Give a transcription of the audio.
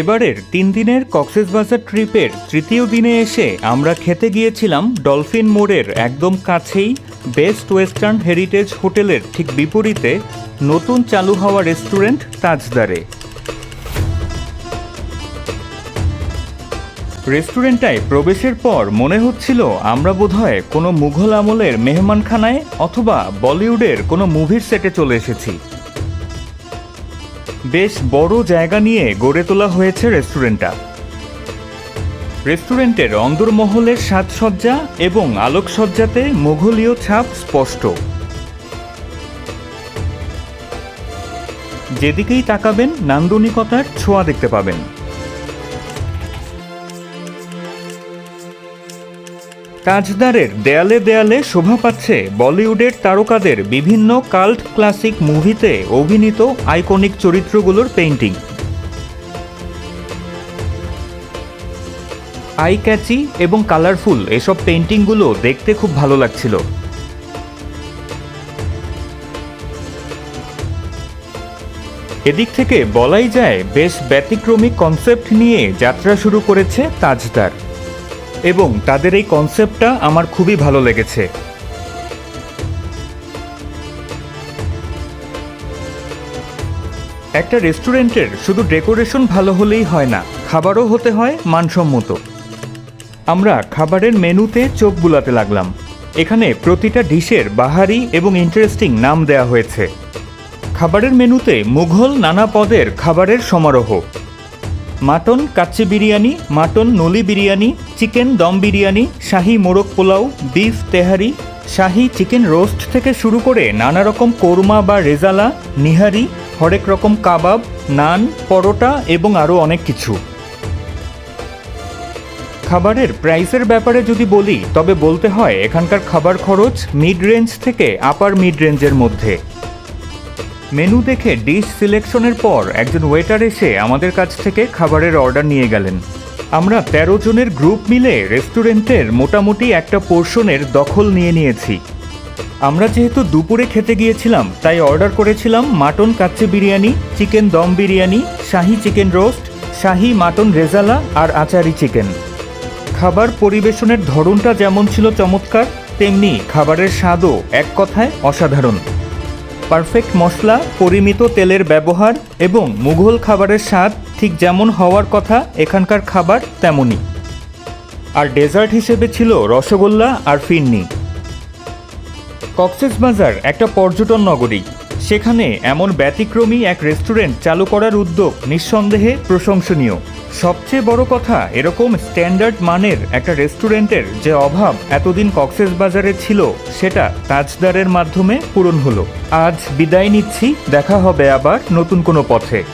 এবারের তিন দিনের কক্সবাজার ট্রিপের তৃতীয় দিনে এসে আমরা খেতে গিয়েছিলাম ডলফিন মোড়ের একদম কাছেই বেস্ট ওয়েস্টার্ন হেরিটেজ হোটেলের ঠিক বিপরীতে নতুন চালু হওয়া রেস্টুরেন্ট তাজদারে। রেস্টুরেন্টটায় প্রবেশের পর মনে হচ্ছিল আমরা বোধহয় কোনো মুঘল আমলের মেহমানখানায় অথবা বলিউডের কোনো মুভির সেটে চলে এসেছি। বেশ বড় জায়গা নিয়ে গড়ে তোলা হয়েছে রেস্টুরেন্টটা। রেস্টুরেন্টের অন্দরমহলের সাজসজ্জা এবং আলোকসজ্জাতে মোঘলীয় ছাপ স্পষ্ট। যেদিকেই তাকাবেন, নান্দনিকতার ছোঁয়া দেখতে পাবেন। তাজদারের দেয়ালে দেয়ালে শোভা পাচ্ছে বলিউডের তারকাদের বিভিন্ন কাল্ট ক্লাসিক মুভিতে অভিনীত আইকনিক চরিত্রগুলোর পেইন্টিং। আই ক্যাচি এবং কালারফুল এসব পেইন্টিংগুলো দেখতে খুব ভালো লাগছিল। এদিক থেকে বলাই যায়, বেশ ব্যতিক্রমী কনসেপ্ট নিয়ে যাত্রা শুরু করেছে তাজদার। এবং তাদের এই কনসেপ্টটা আমার খুবই ভালো লেগেছে। একটা রেস্টুরেন্টের শুধু ডেকোরেশন ভালো হলেই হয় না, খাবারও হতে হয় মানসম্মত। আমরা খাবারের মেনুতে চোখ বুলাতে লাগলাম। এখানে প্রতিটা ডিশের বাহারি এবং ইন্টারেস্টিং নাম দেয়া হয়েছে। খাবারের মেনুতে মুঘল নানা পদের খাবারের সমারোহ। মাটন কাচ্চি বিরিয়ানি, মাটন নলি বিরিয়ানি, চিকেন দম বিরিয়ানি, শাহি মোরগ পোলাও, বিফ তেহারি, শাহি চিকেন রোস্ট থেকে শুরু করে নানা রকম কোরমা বা রেজালা, নিহারি, হরেক রকম কাবাব, নান, পরোটা এবং আরও অনেক কিছু। খাবারের প্রাইসের ব্যাপারে যদি বলি, তবে বলতে হয়, এখানকার খাবার খরচ মিড রেঞ্জ থেকে আপার মিড রেঞ্জের মধ্যে। মেনু দেখে ডিশ সিলেকশনের পর একজন ওয়েটার এসে আমাদের কাছ থেকে খাবারের অর্ডার নিয়ে গেলেন। আমরা তেরো জনের গ্রুপ মিলে রেস্টুরেন্টের মোটামুটি একটা পোর্শনের দখল নিয়ে নিয়েছি। আমরা যেহেতু দুপুরে খেতে গিয়েছিলাম, তাই অর্ডার করেছিলাম mutton kacchi biryani, chicken dum biryani, shahi chicken roast, shahi mutton rezala আর আচারি চিকেন। খাবার পরিবেশনের ধরনটা যেমন ছিল চমৎকার, তেমনি খাবারের স্বাদও এক কথায় অসাধারণ। পারফেক্ট মশলা, পরিমিত তেলের ব্যবহার এবং মুঘল খাবারের স্বাদ ঠিক যেমন হওয়ার কথা এখানকার খাবার তেমনই। আর ডেজার্ট হিসেবে ছিল রসগোল্লা আর ফিরনি। কক্সেস বাজার একটা পর্যটন নগরী। সেখানে এমন ব্যতিক্রমী এক রেস্টুরেন্ট চালু করার উদ্যোগ নিঃসন্দেহে প্রশংসনীয়। সবচেয়ে বড় কথা, এরকম স্ট্যান্ডার্ড মানের একটা রেস্টুরেন্টের যে অভাব এতদিন কক্সেস বাজারে ছিল, সেটা তাজদারের মাধ্যমে পূরণ হলো। আজ বিদায় নিচ্ছি, দেখা হবে আবার নতুন কোনো পথে।